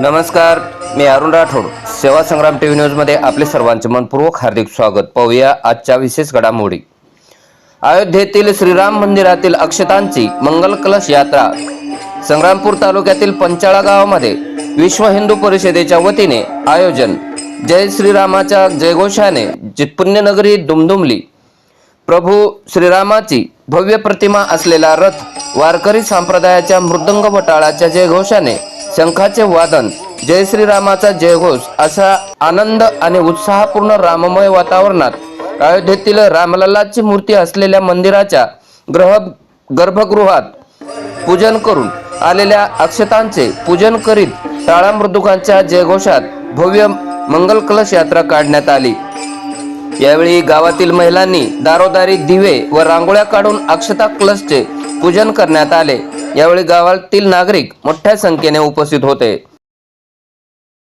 नमस्कार मी अरुण राठोड. सेवा संग्राम टीव्ही न्यूजमध्ये आपले सर्वांचे मनपूर्वक हार्दिक स्वागत. पाहूया आजच्या विशेष घडामोडी. अयोध्येतील श्रीराम मंदिरातील अक्षतांची मंगल कलश यात्रा. संग्रामपूर तालुक्यातील पंचाळा गावामध्ये विश्व हिंदू परिषदेच्या वतीने आयोजन. जय श्रीरामाच्या जयघोषाने जितपुण्यनगरी दुमदुमली. प्रभू श्रीरामाची भव्य प्रतिमा असलेला रथ वारकरी संप्रदायाच्या मृदंग वटाळाच्या जयघोषाने शंखाचे वादन जय श्रीरामाचा जयघोष असा आनंद आणि उत्साहपूर्ण राममय वातावरणात अयोध्येतील रामलल्लाची मूर्ती असलेल्या मंदिराच्या ग्रह गर्भगृहात पूजन करून आलेल्या अक्षतांचे पूजन करीत टाळा मृदुकांच्या जयघोषात भव्य मंगल कलश यात्रा काढण्यात आली. यावेळी गावातील महिलांनी दारोदारी दिवे व रांगोळ्या काढून अक्षता कलशचे पूजन करण्यात आले. यावेळी गावातील नागरिक मोठ्या संख्येने उपस्थित होते.